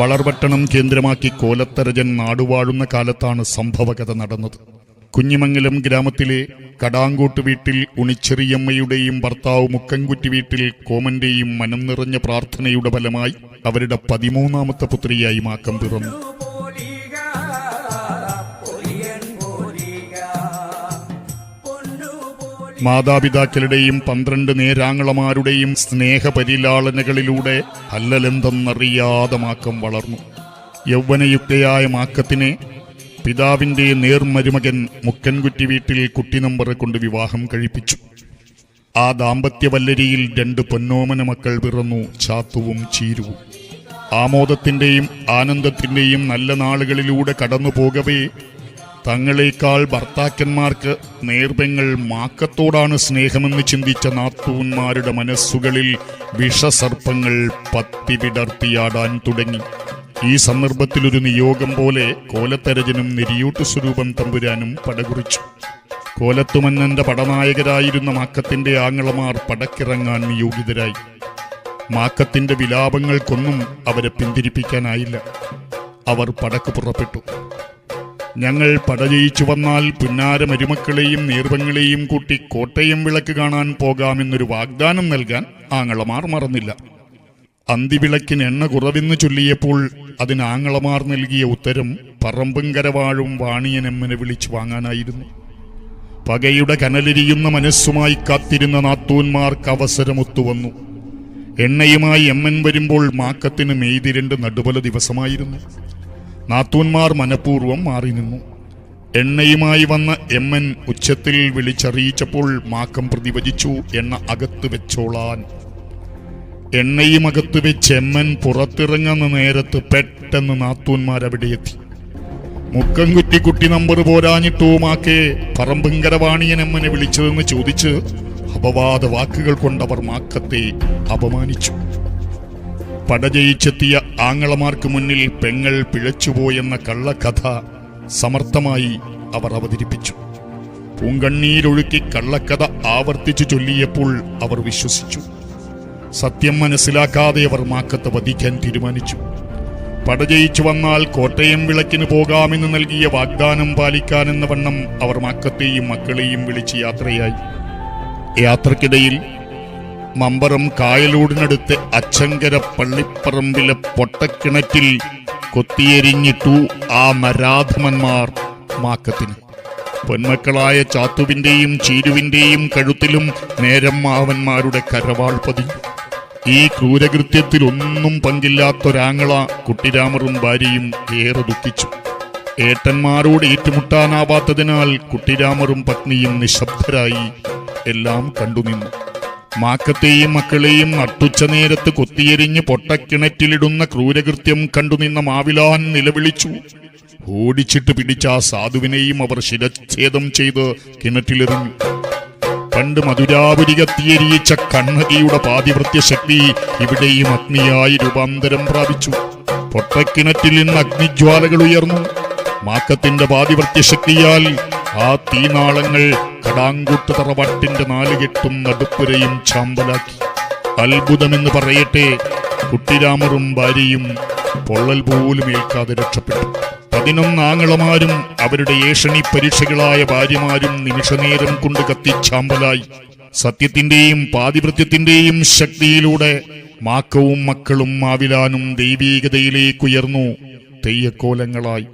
വളർപട്ടണം കേന്ദ്രമാക്കി കോലത്തരജൻ നാടുവാഴുന്ന കാലത്താണ് സംഭവകഥ നടന്നത്. കുഞ്ഞിമംഗലം ഗ്രാമത്തിലെ കടാങ്കോട്ട് വീട്ടിൽ ഉണിച്ചെറിയമ്മയുടെയും ഭർത്താവ് മുക്കൻകുറ്റി വീട്ടിൽ കോമന്റെയും മനം നിറഞ്ഞ പ്രാർത്ഥനയുടെ ഫലമായി അവരുടെ പതിമൂന്നാമത്തെ പുത്രിയായി മാക്കം പിറന്നു. മാതാപിതാക്കളുടെയും പന്ത്രണ്ട് നേരാങ്ങളമാരുടെയും സ്നേഹപരിലാളനകളിലൂടെ അല്ലലെന്തെന്നറിയാതെ മാക്കം വളർന്നു. യൗവനയുക്തയായ മാക്കത്തിനെ പിതാവിന്റെ നേർമരുമകൻ മുക്കൻകുറ്റി വീട്ടിൽ കുട്ടി നമ്പറെ കൊണ്ട് വിവാഹം കഴിപ്പിച്ചു. ആ ദാമ്പത്യവല്ലരിയിൽ രണ്ട് പൊന്നോമന മക്കൾ പിറന്നു ചാത്തുവും ചീരുവും. ആമോദത്തിന്റെയും ആനന്ദത്തിന്റെയും നല്ല നാളുകളിലൂടെ കടന്നു പോകവേ തങ്ങളെക്കാൾ ഭർത്താക്കന്മാർക്ക് നേർബങ്ങൾ മാക്കത്തോടാണ് സ്നേഹമെന്ന് ചിന്തിച്ച നാത്തൂന്മാരുടെ മനസ്സുകളിൽ വിഷസർപ്പങ്ങൾ പത്തി വിടർത്തിയാടാൻ തുടങ്ങി. ഈ സന്ദർഭത്തിൽ ഒരു നിയോഗം പോലെ കോലത്തരജനും നെരിയൂട്ട് സ്വരൂപം തമ്പുരാനും പടകുറിച്ചു. കോലത്തുമന്നന്റെ പടനായകരായിരുന്ന മാക്കത്തിന്റെ ആങ്ങളമാർ പടക്കിറങ്ങാൻ നിയോഗിതരായി. മാക്കത്തിന്റെ വിലാപങ്ങൾക്കൊന്നും അവരെ പിന്തിരിപ്പിക്കാനായില്ല. അവർ പടക്ക് പുറപ്പെട്ടു. ഞങ്ങൾ പടജയിച്ചു വന്നാൽ പുന്നാര മരുമക്കളെയും നീർവങ്ങളെയും കൂട്ടി കോട്ടയം വിളക്ക് കാണാൻ പോകാമെന്നൊരു വാഗ്ദാനം നൽകാൻ ആങ്ങളമാർ മറന്നില്ല. അന്തിവിളക്കിന് എണ്ണ കുറവെന്ന് ചൊല്ലിയപ്പോൾ അതിന് ആങ്ങളമാർ നൽകിയ ഉത്തരം പറമ്പും കരവാഴും വാണിയനെമ്മനെ വിളിച്ചു വാങ്ങാനായിരുന്നു. പകയുടെ കനലെരിയുന്ന മനസ്സുമായി കാത്തിരുന്ന നാത്തൂന്മാർക്ക് അവസരമൊത്തുവന്നു എണ്ണയുമായി എമ്മൻ വരുമ്പോൾ മാക്കത്തിന് മെയ്തിരണ്ട് നടുപല ദിവസമായിരുന്നു. നാത്തൂന്മാർ മനഃപൂർവം മാറി നിന്നു. എണ്ണയുമായി വന്ന എമ്മൻ ഉച്ചത്തിൽ വിളിച്ചറിയിച്ചപ്പോൾ മാക്കം പ്രതിവചിച്ചു എണ്ണ അകത്ത് വെച്ചോളാൻ. എണ്ണയും അകത്ത് വെച്ച് എമ്മൻ പുറത്തിറങ്ങുന്ന നേരത്ത് പെട്ടെന്ന് നാത്തൂന്മാർ അവിടെ എത്തി. മുക്കം കുറ്റി കുട്ടി നമ്പർ പോരാഞ്ഞിട്ടുമാക്കെ പറമ്പിങ്കരവാണിയൻ എമ്മനെ വിളിച്ചതെന്ന് ചോദിച്ച് അപവാദ വാക്കുകൾ കൊണ്ടവർ മാക്കത്തെ അപമാനിച്ചു. പടജയിച്ചെത്തിയ ആങ്ങളമാർക്ക് മുന്നിൽ പെങ്ങൾ പിഴച്ചുപോയെന്ന കള്ളക്കഥ സമർത്ഥമായി അവർ അവതരിപ്പിച്ചു. പൂങ്കണ്ണീരൊഴുക്കി കള്ളക്കഥ ആവർത്തിച്ചു ചൊല്ലിയപ്പോൾ അവർ വിശ്വസിച്ചു. സത്യം മനസ്സിലാക്കാതെ അവർ മാക്കത്ത് വധിക്കാൻ തീരുമാനിച്ചു. പടജയിച്ചു വന്നാൽ കോട്ടയം വിളക്കിന് പോകാമെന്ന് നൽകിയ വാഗ്ദാനം പാലിക്കാനെന്ന വണ്ണം അവർ മാക്കത്തെയും മക്കളെയും വിളിച്ച് യാത്രയായി. യാത്രക്കിടയിൽ മമ്പറം കായലൂടിനടുത്ത് അച്ചങ്കര പള്ളിപ്പറമ്പിലെ പൊട്ടക്കിണറ്റിൽ കൊത്തിയെരിഞ്ഞിട്ടു ആ നരാധമന്മാർ മാക്കത്തിന്. പൊന്മക്കളായ ചാത്തുവിന്റെയും ചീരുവിന്റെയും കഴുത്തിലും നേരം മാവന്മാരുടെ കരവാൾ പതി ഈ ക്രൂരകൃത്യത്തിൽ ഒന്നും പങ്കില്ലാത്തൊരാങ്ങള കുട്ടിരാമറും ഭാര്യയും ഏറെ ദുഃഖിച്ചു. ഏട്ടന്മാരോട് ഏറ്റുമുട്ടാനാവാത്തതിനാൽ കുട്ടിരാമറും പത്നിയും നിശബ്ദരായി എല്ലാം കണ്ടുനിന്നു. മാക്കത്തെയും മക്കളെയും നട്ടുച്ച നേരത്ത് കൊത്തിയെരിഞ്ഞ് പൊട്ടക്കിണറ്റിലിടുന്ന ക്രൂരകൃത്യം കണ്ടുനിന്ന മാവിലാൻ നിലവിളിച്ചു. ഓടിച്ചിട്ട് പിടിച്ച ആ സാധുവിനെയും അവർ ശിരച്ഛേദം ചെയ്ത് കിണറ്റിലെറിഞ്ഞു. പണ്ട് മധുരാപുരി കത്തിയെരിയിച്ച കണ്ണകിയുടെ പാതിവൃത്യ ശക്തി ഇവിടെയും അഗ്നിയായി രൂപാന്തരം പ്രാപിച്ചു. പൊട്ടക്കിണറ്റിൽ നിന്ന് അഗ്നിജ്വാലകൾ ഉയർന്നു. മാക്കത്തിന്റെ പാതിവൃത്യ ശക്തിയാൽ ആ തീനാളങ്ങൾ കടാങ്കൂട്ട് തറവാട്ടിന്റെ നാലുകെട്ടും നടുപ്പുരയും ചാമ്പലാക്കി. അത്ഭുതമെന്ന് പറയട്ടെ കുട്ടിരാമറും ഭാര്യയും പൊള്ളൽ പോലും ഏൽക്കാതെ രക്ഷപ്പെട്ടു. പതിനൊന്നാങ്ങളമാരും അവരുടെ ഏഷണി പരീക്ഷകളായ ഭാര്യമാരും നിമിഷനേരം കൊണ്ട് കത്തിച്ചാമ്പലായി സത്യത്തിന്റെയും പാതിവൃത്യത്തിന്റെയും ശക്തിയിലൂടെ മാക്കവും മക്കളും മാവിലാനും ദൈവീകതയിലേക്കുയർന്നു തെയ്യക്കോലങ്ങളായി.